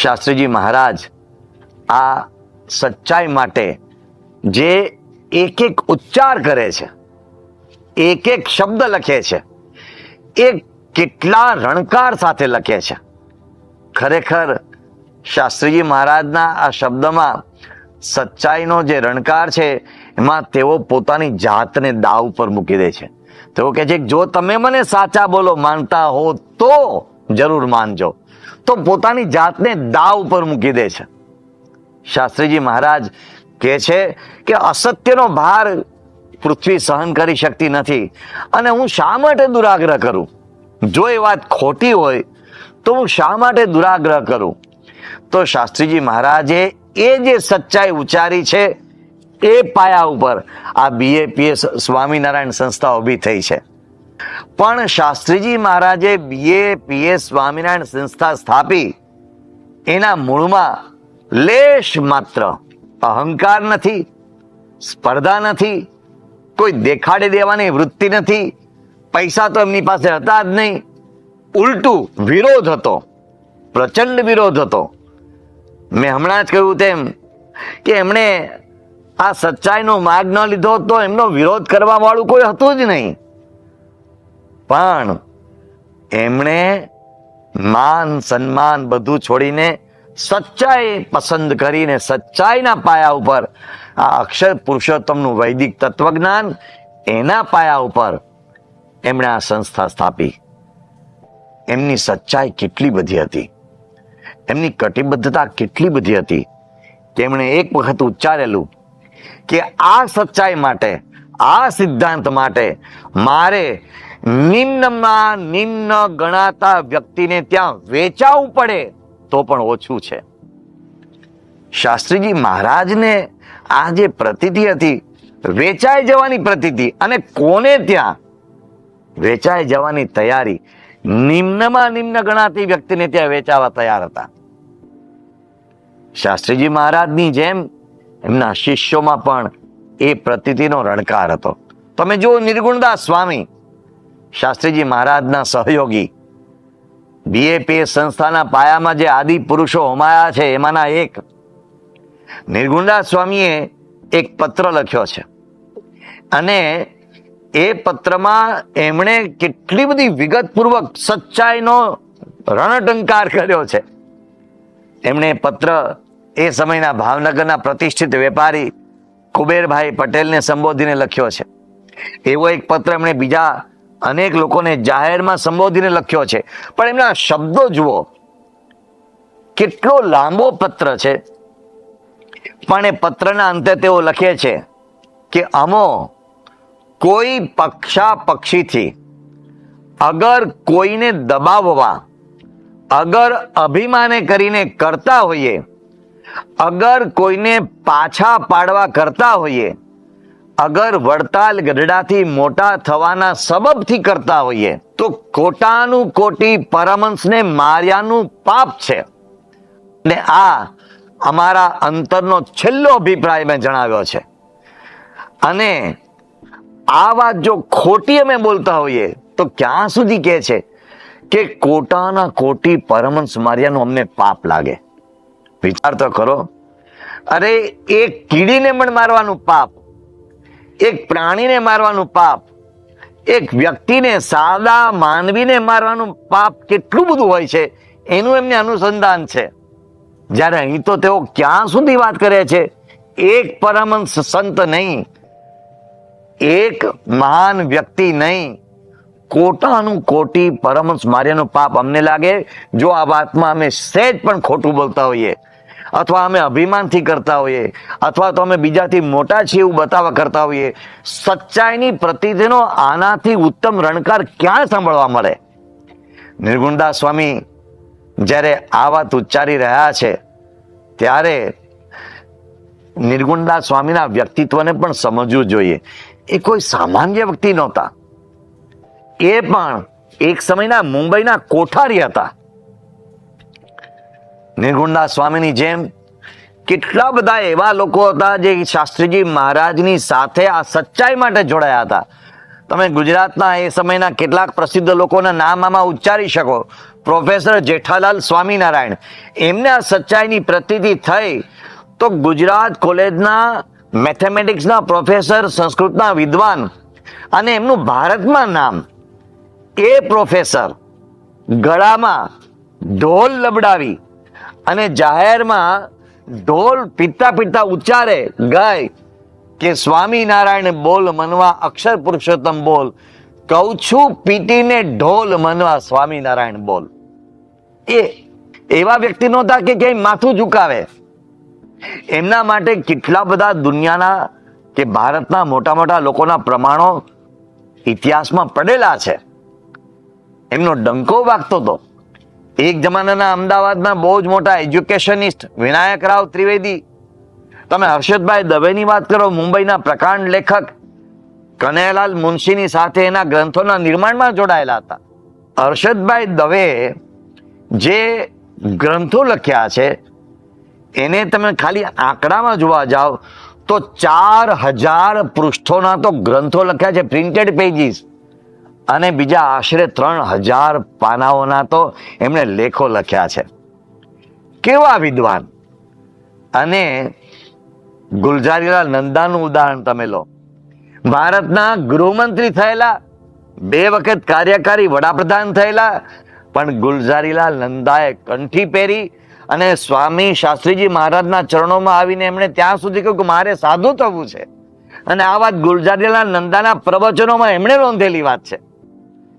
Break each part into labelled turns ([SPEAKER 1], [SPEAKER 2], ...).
[SPEAKER 1] શાસ્ત્રીજી મહારાજ, આ સચ્ચાઈ માટે જે એક એક ઉચ્ચાર કરે છે એક એક શબ્દ લખે છે, એ કેટલા રણકાર સાથે લખે છે. ખરેખર શાસ્ત્રીજી મહારાજના આ શબ્દમાં સચ્ચાઈનો જે રણકાર છે, એમાં તેઓ પોતાની જાતને દાવ ઉપર મૂકી દે છે. તેઓ કહે છે, જો તમે મને સાચા બોલો માનતા હો તો જરૂર માનજો. તો પોતાની જાતને દાવ ઉપર મૂકી દે છે. શાસ્ત્રીજી મહારાજ કહે છે કે અસત્યનો ભાર પૃથ્વી સહન કરી શકતી નથી અને હું શા માટે દુરાગ્રહ કરું? જો એ વાત ખોટી હોય, તો હું શા માટે દુરાગ્રહ કરું? તો શાસ્ત્રીજી મહારાજે એ જે સચ્ચાઈ ઉચ્ચારી છે, એ પાયા ઉપર આ બીએપીએસ સ્વામિનારાયણ સંસ્થા ઊભી થઈ છે. પણ શાસ્ત્રીજી મહારાજે બીએપીએસ સ્વામિનારાયણ સંસ્થા સ્થાપી. એના મૂળમાં લેશ માત્ર. અહંકાર નથી, સ્પર્ધા નથી, કોઈ દેખાડી દેવાની વૃત્તિ નથી, પૈસા તો એમની પાસે હતા જ નહીં. ઉલટું વિરોધ હતો, પ્રચંડ વિરોધ હતો. મેં હમણાં જ કહ્યું તેમ કે એમણે આ સચ્ચાઈનો માર્ગ ન લીધો તો એમનો વિરોધ કરવા વાળું કોઈ હતું જ નહીં. પણ એમણે માન, સન્માન બધું છોડીને સચ્ચાઈ પસંદ કરીને સચ્ચાઈના પાયા ઉપર, આ અક્ષર પુરુષોત્તમનું વૈદિક તત્વજ્ઞાન એના પાયા ઉપર એમણે આ સંસ્થા સ્થાપી. એમની સચ્ચાઈ કેટલી બધી હતી. એમની કટિબદ્ધતા કેટલી બધી હતી તેમણે એક વખત ઉચ્ચારેલું કે આ સચ્ચાઈ માટે, આ સિદ્ધાંત માટે મારે નિમ્નમાં નિમ્ન ગણાતા વ્યક્તિને ત્યાં વેચાવું પડે તો પણ ઓછું છે. શાસ્ત્રીજી મહારાજને આ જે પ્રતિતિ હતી, વેચાઈ જવાની પ્રતિતિ અને કોને ત્યાં વેચાઈ જવાની તૈયારી, નિમ્નમાં નિમ્ન ગણાતી વ્યક્તિને ત્યાં વેચાવા તૈયાર હતા. શાસ્ત્રીજી મહારાજની જેમ એમના શિષ્યોમાં પણ એ પ્રતિતિનો રણકાર હતો. તમે જુઓ નિર્ગુણદાસ સ્વામી શાસ્ત્રીજી મહારાજના સહયોગી. બીએપી સંસ્થાના પાયામાં જે આદિ પુરુષો હોમાયા છે, એમાંના એક નિર્ગુણદાસ સ્વામીએ એક પત્ર લખ્યો છે. અને એ પત્રમાં એમણે કેટલી બધી વિગતપૂર્વક સચ્ચાઈનો રણટંકાર કર્યો છે. એમણે પત્ર એ સમયના ભાવનગરના પ્રતિષ્ઠિત વેપારી કુબેરભાઈ પટેલને સંબોધીને લખ્યો છે. એવો એક પત્ર એમણે બીજા અનેક લોકોને જાહેરમાં સંબોધીને લખ્યો છે. પણ એમના શબ્દો જુઓ. કેટલો લાંબો પત્ર છે. પણ એ પત્રના અંતે તેઓ લખે છે કે, અમો, કોઈ પક્ષા પક્ષીથી અગર કોઈને દબાવવા, અગર અભિમાને કરીને કરતા હોઈએ, અગર કોઈને પાછા પાડવા કરતા હોઈએ અગર વડતાલ ગઢડાથી મોટા થવાના સબબથી કરતા હોઈએ, તો કોટાનું કોટી પરમંશને માર્યાનું પાપ છે. ને આ અમારા અંતરનો છેલ્લો અભિપ્રાય મેં જણાવ્યો છે. અને આ વાત જો ખોટી અમે બોલતા હોઈએ, તો ક્યાં સુધી કહે છે કે કોટાના કોટી પરમંશ માર્યાનું અમને પાપ લાગે? વિચાર તો કરો. અરે, એ કીડીને પણ મારવાનું પાપ એક પ્રાણીને મારવાનું પાપ, એક વ્યક્તિને સાદા માનવીને મારવાનું પાપ કેટલું બધું હોય છે, એનું એમને અનુસંધાન છે. જ્યારે અહીં તો તેઓ ક્યાં સુધી વાત કરે છે? એક પરમહંસ સંત નહીં, એક મહાન વ્યક્તિ નહીં. કોટાનું કોટી પરમહંસ માર્યાનું પાપ અમને લાગે. જો આ વાતમાં અમે સહેજ પણ ખોટું બોલતા હોઈએ અથવા અમે અભિમાનથી કરતા હોઈએ, અથવા તો અમે બીજાથી મોટા છીએ એવું બતાવવા કરતા હોઈએ, સચ્ચાઈની પ્રતિનો આનાથી ઉત્તમ રણકાર ક્યાં સાંભળવા મળે? નિર્ગુણદાસ સ્વામી જ્યારે આ વાત ઉચ્ચારી રહ્યા છે, ત્યારે નિર્ગુણદાસ સ્વામીના વ્યક્તિત્વને પણ સમજવું જોઈએ. એ કોઈ સામાન્ય વ્યક્તિ નહોતા. એ પણ એક સમયના મુંબઈના કોઠારી હતા. નિર્ગુણદાસ સ્વામીની જેમ કેટલા બધા એવા લોકો હતા જે શાસ્ત્રીજી મહારાજની સાથે આ સચ્ચાઈ માટે જોડાયા હતા. તમે ગુજરાતના એ સમયના કેટલાક પ્રસિદ્ધ લોકોના નામ આમાં ઉચ્ચારી શકો. પ્રોફેસર જેઠાલાલ સ્વામિનારાયણ. એમને આ સચ્ચાઈની પ્રતિતિ થઈ તો ગુજરાત કોલેજના મેથેમેટિક્સના પ્રોફેસર, સંસ્કૃતના વિદ્વાન અને એમનું ભારતમાં નામ એ પ્રોફેસર ગળામાં ઢોલ લબડાવી અને જાહેરમાં ઢોલ પીતા પીતા ઉચ્ચારે, ગાય કે સ્વામિનારાયણ બોલ મનવા, અક્ષર પુરુષોત્તમ બોલ કહું છું પીટીને ઢોલ મનવા સ્વામિનારાયણ બોલ. એ એવા વ્યક્તિ નહોતા કે ક્યાંય માથું ઝુકાવે એમના માટે કેટલા બધા દુનિયાના કે ભારતના મોટા મોટા લોકોના પ્રમાણો ઇતિહાસમાં પડેલા છે. એમનો ડંકો વાગતો હતો એક જમાનાના અમદાવાદના બહુ જ મોટા એજ્યુકેશનિસ્ટ વિનાયક રાવ ત્રિવેદી. તમે હર્ષદભાઈ દવેની વાત કરો, મુંબઈના પ્રકાંડ લેખક કનૈયાલાલ મુનશીની સાથે એના ગ્રંથોના નિર્માણમાં જોડાયેલા હતા. હર્ષદભાઈ દવે જે ગ્રંથો લખ્યા છે, એને તમે ખાલી આંકડામાં જોવા જાઓ તો ચાર હજાર પૃષ્ઠોના તો ગ્રંથો લખ્યા છે પ્રિન્ટેડ પેજીસ અને બીજા આશરે ત્રણ હજાર પાનાઓના તો એમણે લેખો લખ્યા છે. કેવા વિદ્વાન? અને ગુલઝારીલાલ નંદાનું ઉદાહરણ તમે લો. ભારતના ગૃહમંત્રી થયેલા, બે વખત કાર્યકારી વડાપ્રધાન થયેલા, પણ ગુલઝારીલાલ નંદાએ કંઠી પહેરી અને સ્વામી શાસ્ત્રીજી મહારાજના ચરણોમાં આવીને એમણે ત્યાં સુધી કહ્યું કે મારે સાધુ થવું છે. અને આ વાત ગુલઝારીલાલ નંદાના પ્રવચનોમાં એમણે નોંધેલી વાત છે.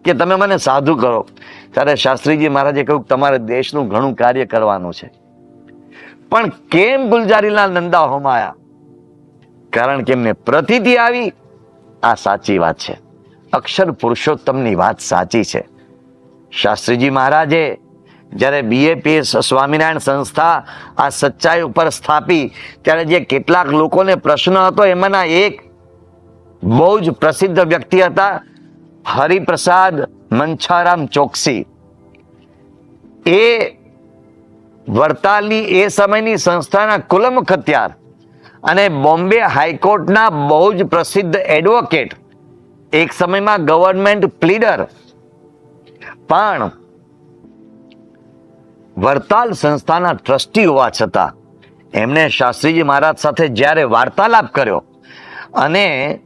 [SPEAKER 1] કે તમે મને સાધુ કરો. ત્યારે શાસ્ત્રીજી મહારાજે કહ્યું, તમારે દેશનું ઘણું કાર્ય કરવાનું છે. પણ કેમ ગુલજારીલાલ નંદા હોમાયા? કારણ કે એમને પ્રતીતિ આવી. આ સાચી વાત છે. અક્ષર પુરુષોત્તમની વાત સાચી છે. શાસ્ત્રીજી મહારાજે જ્યારે બીએપીએસ સ્વામિનારાયણ સંસ્થા આ સચ્ચાઈ ઉપર સ્થાપી, ત્યારે જે કેટલાક લોકોને પ્રશ્ન હતો, એમાંના એક બહુ જ પ્રસિદ્ધ વ્યક્તિ હતા હરિપ્રસાદ મંછારામ ચોકસી. એ વડતાલની એ સમયની સંસ્થાના કુલમ ખત્યાર અને બોમ્બે હાઈકોર્ટના બહુ જ પ્રસિદ્ધ એડવોકેટ, એક સમયમાં ગવર્મેન્ટ પ્લીડર. પણ વડતાલ સંસ્થાના ટ્રસ્ટી હોવા છતાં એમણે શાસ્ત્રીજી મહારાજ સાથે જ્યારે વાર્તાલાપ કર્યો અને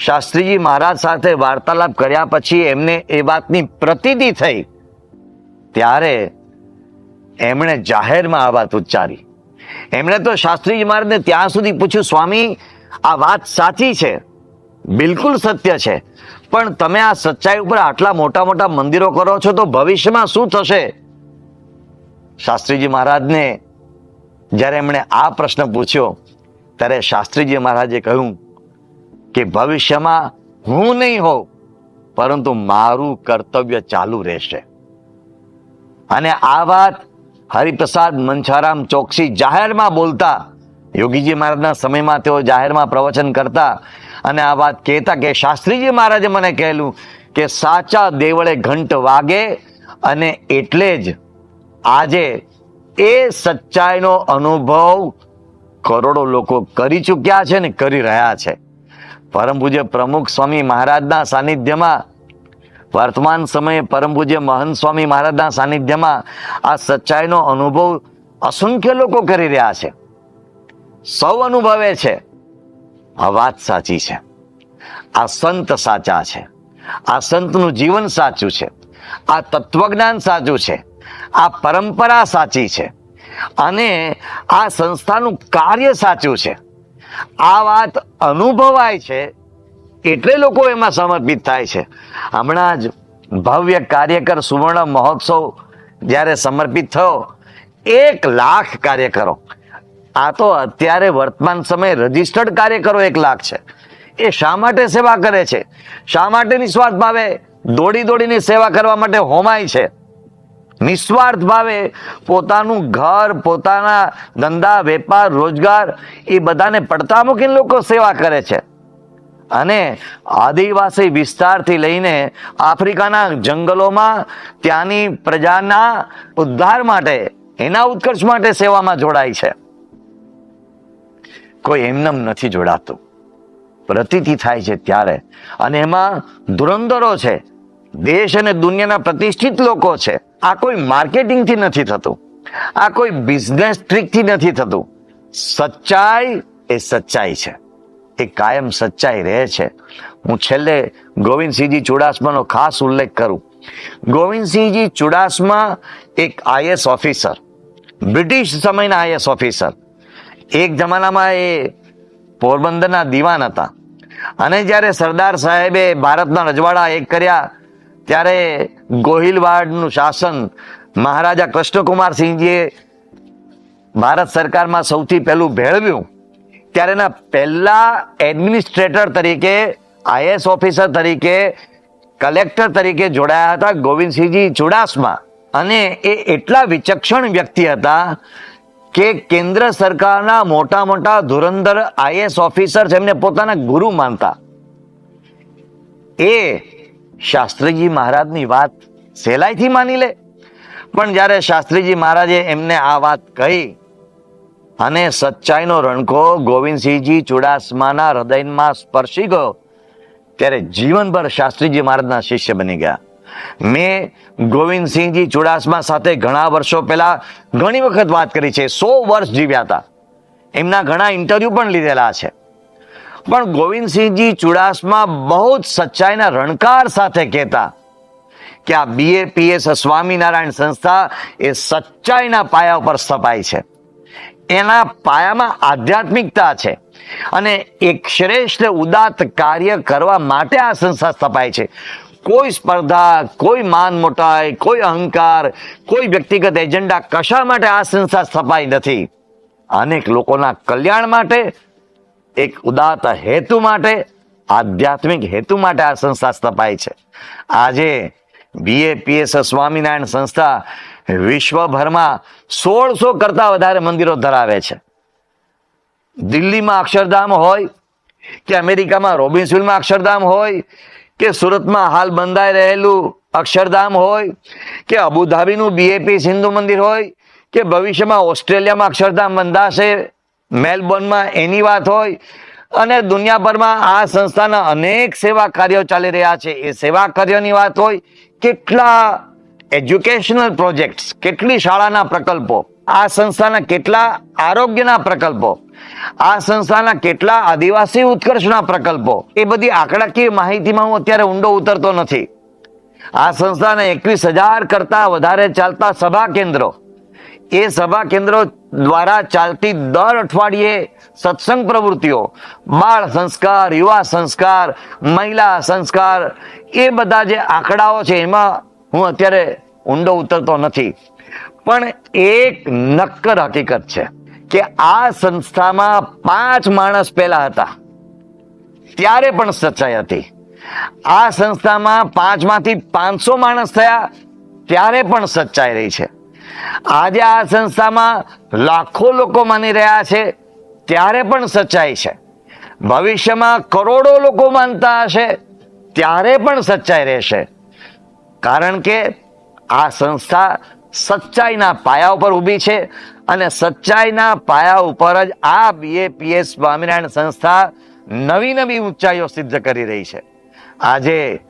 [SPEAKER 1] શાસ્ત્રીજી મહારાજ સાથે વાર્તાલાપ કર્યા પછી એમને એ વાતની પ્રતીતિ થઈ. ત્યારે એમણે જાહેરમાં આ વાત ઉચ્ચારી. એમણે તો શાસ્ત્રીજી મહારાજને ત્યાં સુધી પૂછ્યું, સ્વામી, આ વાત સાચી છે, બિલકુલ સત્ય છે, પણ તમે આ સચ્ચાઈ ઉપર આટલા મોટા મોટા મંદિરો કરો છો તો ભવિષ્યમાં શું થશે? શાસ્ત્રીજી મહારાજને જ્યારે એમણે આ પ્રશ્ન પૂછ્યો, ત્યારે શાસ્ત્રીજી મહારાજે કહ્યું કે ભવિષ્યમાં હું નહીં હોઉં, પરંતુ મારું કર્તવ્ય ચાલુ રહેશે. અને આ વાત હરિપ્રસાદ મંછારામ ચોકસી જાહેરમાં બોલતા, યોગીજી મહારાજના સમયમાં તેઓ જાહેરમાં પ્રવચન કરતા અને આ વાત કહેતા કે શાસ્ત્રીજી મહારાજે મને કહેલું કે સાચા દેવળે ઘંટ વાગે અને એટલે જ આજે એ સચ્ચાઈનો અનુભવ કરોડો લોકો કરી ચૂક્યા છે ને કરી રહ્યા છે. પરમ પૂજ્ય પ્રમુખ સ્વામી મહારાજના સાનિધ્યમાં, વર્તમાન સમયે પરમ પૂજ્ય મહંત સ્વામી મહારાજના સાનિધ્યમાં આ સચ્ચાઈનો અનુભવ અસંખ્ય લોકો કરી રહ્યા છે. સૌ અનુભવે છે. આ વાત સાચી છે. આ સંત સાચા છે. આ સંતનું જીવન સાચું છે. આ તત્વજ્ઞાન સાચું છે. આ પરંપરા સાચી છે. અને આ સંસ્થાનું કાર્ય સાચું છે. આ વાત અનુભવાય છે. એટલે લોકો એમાં સમર્પિત થાય છે. હમણાં જ ભવ્ય કાર્યકર સુવર્ણ મહોત્સવ જ્યારે સમર્પિત થયો, એક લાખ કાર્યકરો. આ તો અત્યારે વર્તમાન સમયે રજિસ્ટર્ડ કાર્યકરો એક લાખ છે. એ શા માટે સેવા કરે છે? શા માટે નિસ્વાર્થ ભાવે? દોડી દોડીને સેવા કરવા માટે હોમાય છે. નિસ્વાર્થ ભાવે પોતાનું ઘર, પોતાના ધંધા, વેપાર, રોજગાર, એ બધાને પડતા મૂકીને લોકો સેવા કરે છે. અને આદિવાસી વિસ્તારથી લઈને આફ્રિકાના જંગલોમાં ત્યાંની પ્રજાના ઉદ્ધાર માટે, એના ઉત્કર્ષ માટે સેવામાં જોડાય છે. કોઈ એમનેમ નથી જોડાતું. પ્રતીતિ થાય છે ત્યારે. અને એમાં ધુરંધરો છે. દેશ અને દુનિયાના પ્રતિષ્ઠિત લોકો છે. આ કોઈ માર્કેટિંગથી નથી થતું. આ કોઈ બિઝનેસ ટ્રીકથી નથી થતું. સચ્ચાઈ એ સચ્ચાઈ છે. એ કાયમ સચ્ચાઈ રહે છે. હું છેલ્લે ગોવિંદસિંહજી ચુડાસમાનો ખાસ ઉલ્લેખ કરું. ગોવિંદસિંહજી ચુડાસમા એક આઈએસ ઓફિસર. બ્રિટિશ સમયના આઈએસ ઓફિસર. એક જમાનામાં એ પોરબંદરના દિવાન હતા. અને જ્યારે સરદાર સાહેબે ભારતના રજવાડા એક કર્યા ત્યારે ગોહિલવાડનું શાસન મહારાજા કૃષ્ણકુમાર ભારત સરકારમાં સૌથી પહેલું ભેળવ્યું. ત્યારે એના પહેલા એડમિનિસ્ટ્રેટર તરીકે આઈએસ ઓફિસર તરીકે કલેક્ટર તરીકે જોડાયા હતા ગોવિંદસિંહજી ચુડાસમા. અને એ એટલા વિચક્ષણ વ્યક્તિ હતા કે કેન્દ્ર સરકારના મોટા મોટા ધુરંધર આઈએસ ઓફિસર એમને પોતાના ગુરુ માનતા. એ શાસ્ત્રીજી મહારાજની વાત સહેલાઈથી માની લે. પણ જ્યારે શાસ્ત્રીજી મહારાજે એમને આ વાત કહી અને સચ્ચાઈનો રણકો ગોવિંદસિંહજી ચુડાસમાના હૃદયમાં સ્પર્શી ગયો, ત્યારે જીવનભર શાસ્ત્રીજી મહારાજના શિષ્ય બની ગયા. મેં ગોવિંદસિંહજી ચુડાસમા સાથે ઘણા વર્ષો પહેલા ઘણી વખત વાત કરી છે, સો વર્ષ જીવ્યા હતા. એમના ઘણા ઇન્ટરવ્યુ પણ લીધેલા છે. પણ ગોવિંદસિંહજી ચુડાસમા બહુ જ સચ્ચાઈના રણકાર સાથે કહેતા કે આ બીએપીએસ સ્વામિનારાયણ સંસ્થા એ સચ્ચાઈના પાયા ઉપર સ્થપાય છે. એના પાયામાં આધ્યાત્મિકતા છે અને એક શ્રેષ્ઠ ઉદાત્ત કાર્ય કરવા માટે આ સંસ્થા સ્થપાય છે. કોઈ સ્પર્ધા, કોઈ માન મોટાઈ, કોઈ અહંકાર, કોઈ વ્યક્તિગત એજન્ડા કશા માટે આ સંસ્થા સ્થપાઈ નથી? અનેક લોકોના કલ્યાણ માટે એક ઉદાત્ત હેતુ માટે, આધ્યાત્મિક હેતુ માટે આ સંસ્થા સ્થપાય છે. આજે બીએપીએસ સ્વામિનારાયણ સંસ્થા વિશ્વભરમાં સોળસો કરતા વધારે મંદિરો ધરાવે છે. દિલ્હીમાં અક્ષરધામ હોય, કે અમેરિકામાં રોબિન્સવિલમાં અક્ષરધામ હોય, કે સુરતમાં હાલ બંધાઈ રહેલું અક્ષરધામ હોય, કે અબુધાબીનું બીએપી હિન્દુ મંદિર હોય, કે ભવિષ્યમાં ઓસ્ટ્રેલિયામાં અક્ષરધામ બંધાશે મેલબોર્નમાં એની વાત હોય અને દુનિયાભરમાં આ સંસ્થાના અનેક સેવા કાર્યો ચાલી રહ્યા છે. એ સેવા કાર્યોની વાત હોય, કેટલા એજ્યુકેશનલ પ્રોજેક્ટ્સ, કેટલી શાળાના પ્રકલ્પો, આ સંસ્થાના કેટલા આરોગ્યના પ્રકલ્પો, આ સંસ્થાના કેટલા આદિવાસી ઉત્કર્ષના પ્રકલ્પો, એ બધી આંકડાકીય માહિતીમાં હું અત્યારે ઊંડો ઉતરતો નથી. આ સંસ્થાના એકવીસ હજાર કરતા વધારે ચાલતા સભા કેન્દ્રો એ સભા કેન્દ્રો દ્વારા ચાલતી દર અઠવાડિયે સત્સંગ પ્રવૃત્તિઓ, બાળ સંસ્કાર, યુવા સંસ્કાર, મહિલા સંસ્કાર, એ બધા જે આંકડાઓ છે એમાં હું અત્યારે ઊંડો ઉતરતો નથી. પણ એક નક્કર હકીકત છે કે આ સંસ્થામાં પાંચ માણસ પહેલા હતા. ત્યારે પણ સચ્ચાઈ હતી. આ સંસ્થામાં પાંચમાંથી પાંચસો માણસ થયા, ત્યારે પણ સચ્ચાઈ રહી છે. આજે આ સંસ્થામાં લાખો લોકો માની રહ્યા છે, ત્યારે પણ સચ્ચાઈ છે. ભવિષ્યમાં કરોડો લોકો માનતા હશે, ત્યારે પણ સચ્ચાઈ રહેશે. કારણ કે આ સંસ્થા સચ્ચાઈના પાયા ઉપર ઊભી છે અને સચ્ચાઈના પાયા ઉપર જ આ બીએપીએસ સ્વામિનારાયણ સંસ્થા નવી નવી ઊંચાઈઓ સિદ્ધ કરી રહી છે. આજે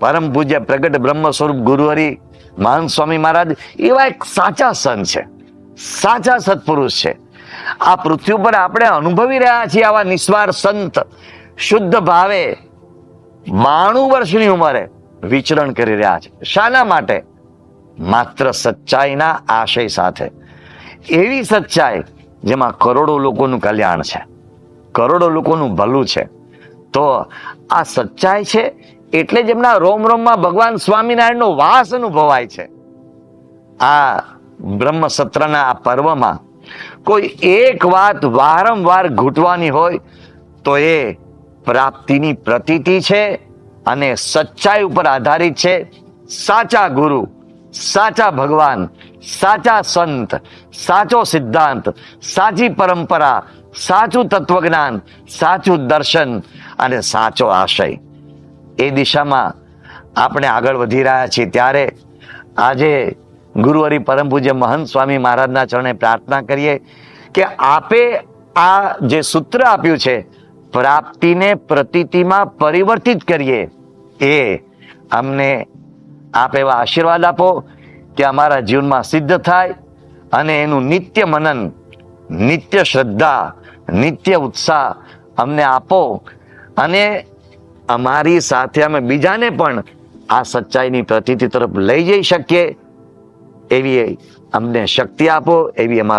[SPEAKER 1] પરમ પૂજ્ય પ્રગટ બ્રહ્મ સ્વરૂપ ગુરુહરિ મહાન સ્વામી મહારાજ, એવા એક સાચા સંત છે. સાચા સત્પુરુષ છે. આ પૃથ્વી ઉપર આપણે અનુભવી રહ્યા છીએ આવા નિસ્વાર સંત. શુદ્ધ ભાવે બાણું વર્ષની ઉંમરે વિચરણ કરી રહ્યા છે. શાના માટે માત્ર સચ્ચાઈના આશય સાથે. એવી સચ્ચાઈ જેમાં કરોડો લોકોનું કલ્યાણ છે. કરોડો લોકોનું ભલું છે. તો આ સચ્ચાઈ છે એટલે જ એમના રોમ રોમમાં ભગવાન સ્વામિનારાયણનો વાસ અનુભવાય છે. આ બ્રહ્મ સત્રના આ પર્વમાં કોઈ એક વાત વારંવાર ઘૂંટવાની હોય તો એ પ્રાપ્તિની પ્રતીતિ છે અને સચ્ચાઈ ઉપર આધારિત છે. સાચા ગુરુ, સાચા ભગવાન, સાચા સંત, સાચો સિદ્ધાંત, સાચી પરંપરા, સાચું તત્વજ્ઞાન, સાચું દર્શન અને સાચો આશય. એ દિશામાં આપણે આગળ વધી રહ્યા છીએ. ત્યારે આજે ગુરુવરી પરમ પૂજ્ય મહંત સ્વામી મહારાજના ચરણે પ્રાર્થના કરીએ કે આપે આ જે સૂત્ર આપ્યું છે, પ્રાપ્તિને પ્રતીતિમાં પરિવર્તિત કરીએ, એ અમને આપ એવા આશીર્વાદ આપો કે અમારા જીવનમાં સિદ્ધ થાય અને એનું નિત્ય મનન, નિત્ય શ્રદ્ધા, નિત્ય ઉત્સાહ અમને આપો અને અમારી સાથે અમે બીજાને પણ આ સચ્ચાઈની પ્રતિતિ તરફ લઈ જઈ શકીએ. એવી અમને શક્તિ આપો, એવી અમારા